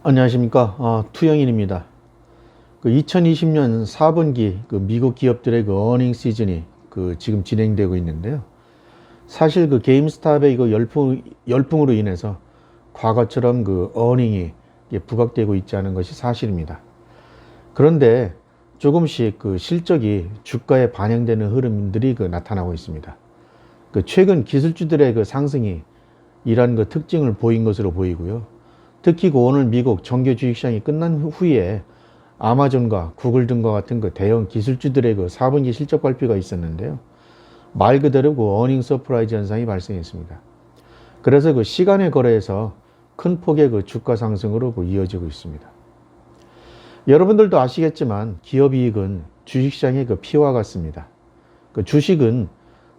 안녕하십니까 어, 투영인입니다. 그 2020년 4분기 그 미국 기업들의 그 어닝 시즌이 그 지금 진행되고 있는데요. 사실 그 게임스탑의 이거 열풍 열풍으로 인해서 과거처럼 그 어닝이 부각되고 있지 않은 것이 사실입니다. 그런데 조금씩 그 실적이 주가에 반영되는 흐름들이 그 나타나고 있습니다. 그 최근 기술주들의 그 상승이 이러한 그 특징을 보인 것으로 보이고요. 특히 그 오늘 미국 정규 주식시장이 끝난 후에 아마존과 구글 등과 같은 그 대형 기술주들의 그 4분기 실적 발표가 있었는데요. 말 그대로 그 어닝 서프라이즈 현상이 발생했습니다. 그래서 그 시간의 거래에서 큰 폭의 그 주가 상승으로 그 이어지고 있습니다. 여러분들도 아시겠지만 기업 이익은 주식시장의 그 피와 같습니다. 그 주식은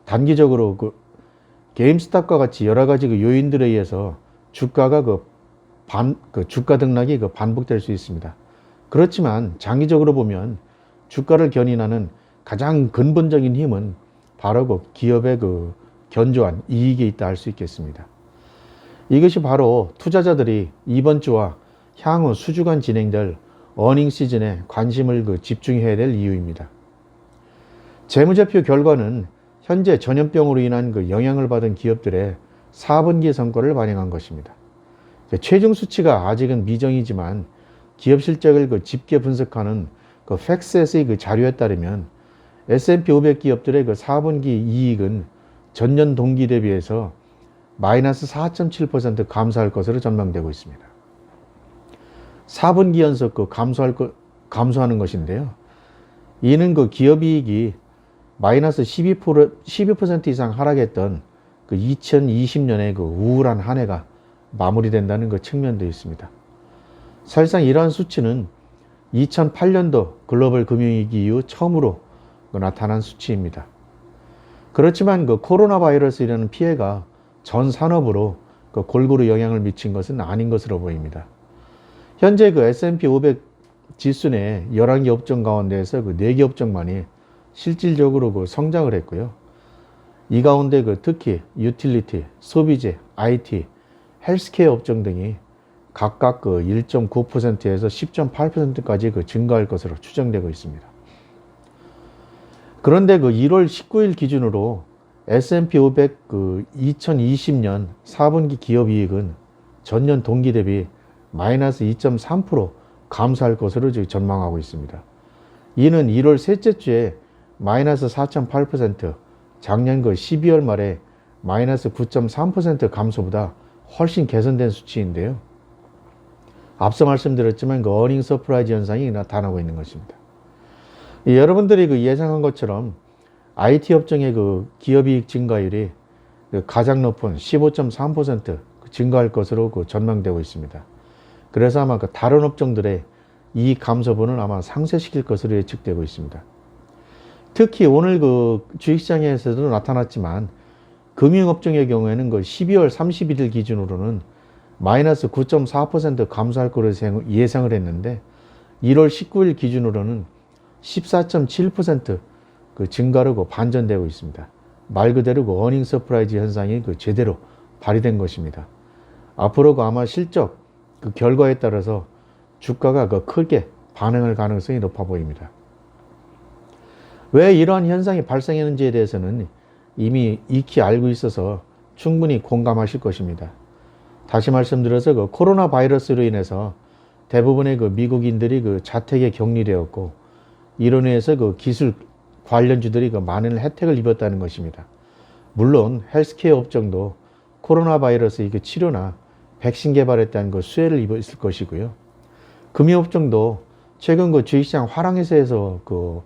단기적으로 그 게임스탑과 같이 여러 가지 그 요인들에 의해서 주가가 그 반, 그 주가 등락이 그 반복될 수 있습니다. 그렇지만 장기적으로 보면 주가를 견인하는 가장 근본적인 힘은 바로 그 기업의 그 견조한 이익에 있다 할 수 있겠습니다. 이것이 바로 투자자들이 이번 주와 향후 수주간 진행될 어닝 시즌에 관심을 그 집중해야 될 이유입니다. 재무제표 결과는 현재 전염병으로 인한 그 영향을 받은 기업들의 4분기 성과를 반영한 것입니다. 최종 수치가 아직은 미정이지만 기업 실적을 그 집계 분석하는 그 팩스에스의 그 자료에 따르면 S&P 500 기업들의 그 4분기 이익은 전년 동기 대비해서 마이너스 4.7% 감소할 것으로 전망되고 있습니다. 4분기 연속 그 감소할 것, 감소하는 것인데요. 이는 그 기업 이익이 마이너스 12%, 12% 이상 하락했던 그 2020년의 그 우울한 한 해가 마무리된다는 그 측면도 있습니다. 사실상 이러한 수치는 2008년도 글로벌 금융위기 이후 처음으로 그 나타난 수치입니다. 그렇지만 그 코로나 바이러스라는 피해가 전 산업으로 그 골고루 영향을 미친 것은 아닌 것으로 보입니다. 현재 그 S&P 500 지수 내 11개 업종 가운데에서 그 4개 업종만이 실질적으로 그 성장을 했고요. 이 가운데 그 특히 유틸리티, 소비재, IT, 헬스케어 업종 등이 각각 그 1.9%에서 10.8%까지 그 증가할 것으로 추정되고 있습니다. 그런데 그 1월 19일 기준으로 S&P 500 그 2020년 4분기 기업 이익은 전년 동기 대비 마이너스 2.3% 감소할 것으로 전망하고 있습니다. 이는 1월 셋째 주에 마이너스 4.8%, 작년 그 12월 말에 마이너스 9.3% 감소보다 훨씬 개선된 수치인데요. 앞서 말씀드렸지만 그 어닝 서프라이즈 현상이 나타나고 있는 것입니다. 이 여러분들이 그 예상한 것처럼 IT 업종의 그 기업이익 증가율이 그 가장 높은 15.3% 증가할 것으로 그 전망되고 있습니다. 그래서 아마 그 다른 업종들의 이익 감소분을 아마 상쇄시킬 것으로 예측되고 있습니다. 특히 오늘 그 주식시장에서도 나타났지만 금융업종의 경우에는 그 12월 31일 기준으로는 마이너스 9.4% 감소할 것으로 예상을 했는데 1월 19일 기준으로는 14.7%그 증가로 그 반전되고 있습니다. 말 그대로 그 어닝 서프라이즈 현상이 그 제대로 발휘된 것입니다. 앞으로 그 아마 실적 그 결과에 따라서 주가가 그 크게 반응할 가능성이 높아 보입니다. 왜 이러한 현상이 발생했는지에 대해서는 이미 익히 알고 있어서 충분히 공감하실 것입니다. 다시 말씀드려서 그 코로나 바이러스로 인해서 대부분의 그 미국인들이 그 자택에 격리되었고 이로 인해서 그 기술 관련주들이 그 많은 혜택을 입었다는 것입니다. 물론 헬스케어 업종도 코로나 바이러스의 그 치료나 백신 개발에 대한 그 수혜를 입었을 것이고요. 금융 업종도 최근 그 주식시장 화랑에서 그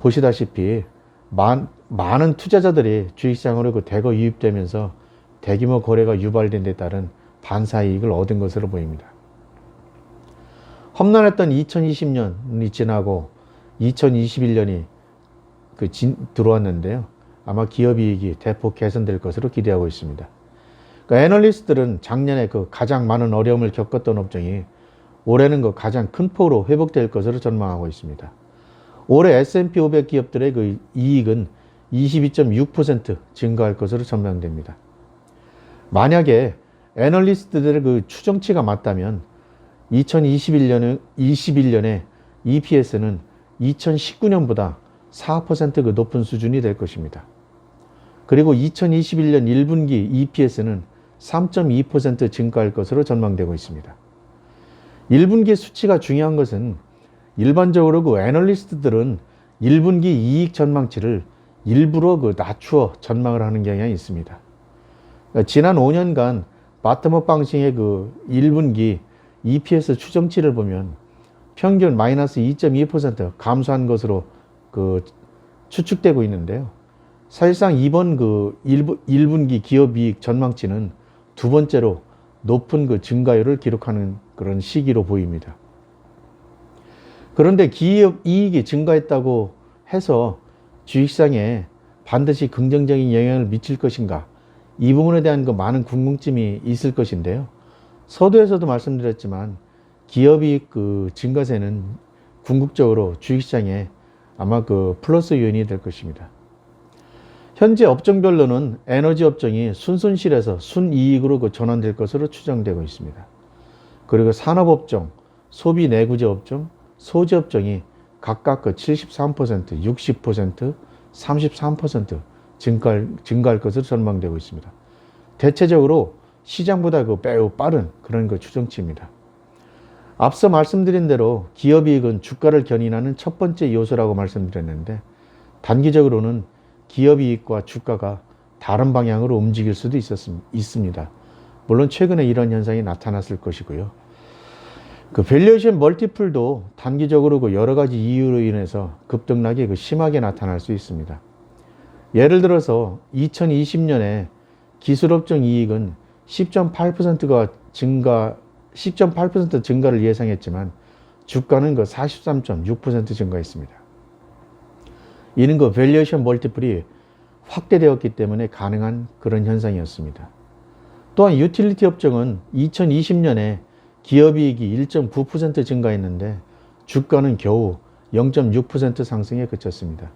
보시다시피 많, 많은 투자자들이 주식시장으로 그 대거 유입되면서 대규모 거래가 유발된 데 따른 반사 이익을 얻은 것으로 보입니다. 험난했던 2020년이 지나고 2021년이 그 진, 들어왔는데요. 아마 기업 이익이 대폭 개선될 것으로 기대하고 있습니다. 그 애널리스트들은 작년에 그 가장 많은 어려움을 겪었던 업종이 올해는 그 가장 큰 폭으로 회복될 것으로 전망하고 있습니다. 올해 S&P 500 기업들의 그 이익은 22.6% 증가할 것으로 전망됩니다. 만약에 애널리스트들의 그 추정치가 맞다면 2021년에 21년에 EPS는 2019년보다 4%그 높은 수준이 될 것입니다. 그리고 2021년 1분기 EPS는 3.2% 증가할 것으로 전망되고 있습니다. 1분기 수치가 중요한 것은 일반적으로 그 애널리스트들은 1분기 이익 전망치를 일부러 그 낮추어 전망을 하는 경향이 있습니다. 그러니까 지난 5년간 바텀업 방식의 그 1분기 EPS 추정치를 보면 평균 마이너스 2.2% 감소한 것으로 그 추측되고 있는데요. 사실상 이번 그 1분기 기업이익 전망치는 두 번째로 높은 그 증가율을 기록하는 그런 시기로 보입니다. 그런데 기업 이익이 증가했다고 해서 주식상에 반드시 긍정적인 영향을 미칠 것인가? 이 부분에 대한 그 많은 궁금증이 있을 것인데요. 서두에서도 말씀드렸지만 기업이익 그 증가세는 궁극적으로 주식시장에 아마 그 플러스 요인이 될 것입니다. 현재 업종별로는 에너지 업종이 순손실에서 순이익으로 그 전환될 것으로 추정되고 있습니다. 그리고 산업업종, 소비 내구재 업종, 소재 업종이 각각 그 73%, 60%, 33% 증가할, 증가할 것으로 전망되고 있습니다. 대체적으로 시장보다 그 매우 빠른 그런 그 추정치입니다. 앞서 말씀드린 대로 기업이익은 주가를 견인하는 첫 번째 요소라고 말씀드렸는데 단기적으로는 기업이익과 주가가 다른 방향으로 움직일 수도 있습니다. 물론 최근에 이런 현상이 나타났을 것이고요. 그 밸류에이션 멀티플도 단기적으로 그 여러 가지 이유로 인해서 급등락이 그 심하게 나타날 수 있습니다. 예를 들어서 2020년에 기술업종 이익은 10.8%가 증가, 10.8% 증가를 예상했지만 주가는 그 43.6% 증가했습니다. 이는 그 밸류에이션 멀티플이 확대되었기 때문에 가능한 그런 현상이었습니다. 또한 유틸리티 업종은 2020년에 기업이익이 1.9% 증가했는데 주가는 겨우 0.6% 상승에 그쳤습니다.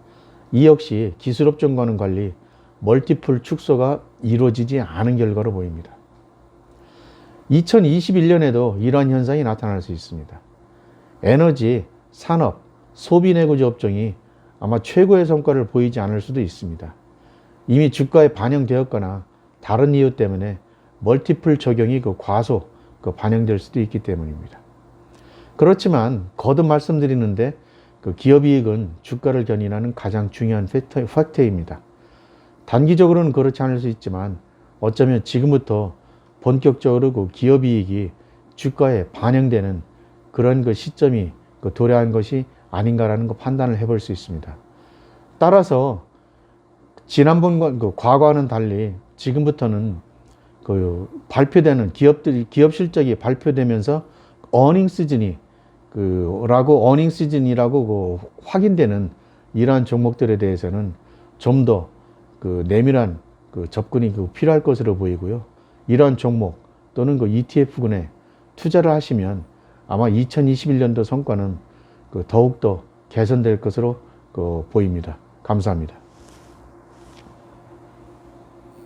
이 역시 기술업종과는 관리, 멀티플 축소가 이루어지지 않은 결과로 보입니다. 2021년에도 이러한 현상이 나타날 수 있습니다. 에너지, 산업, 소비 내구재 업종이 아마 최고의 성과를 보이지 않을 수도 있습니다. 이미 주가에 반영되었거나 다른 이유 때문에 멀티플 적용이 그 과소, 그 반영될 수도 있기 때문입니다. 그렇지만 거듭 말씀드리는데 그 기업이익은 주가를 견인하는 가장 중요한 팩터, 팩터입니다. 단기적으로는 그렇지 않을 수 있지만 어쩌면 지금부터 본격적으로 그 기업이익이 주가에 반영되는 그런 그 시점이 그 도래한 것이 아닌가라는 거 판단을 해볼 수 있습니다. 따라서 지난번과 그 과거와는 달리 지금부터는 그 발표되는 기업들이 기업 실적이 발표되면서 어닝 시즌이 그라고 어닝 시즌이라고 그 확인되는 이러한 종목들에 대해서는 좀 더 그 내밀한 그 접근이 그 필요할 것으로 보이고요. 이러한 종목 또는 그 ETF군에 투자를 하시면 아마 2021년도 성과는 그 더욱더 개선될 것으로 그 보입니다. 감사합니다.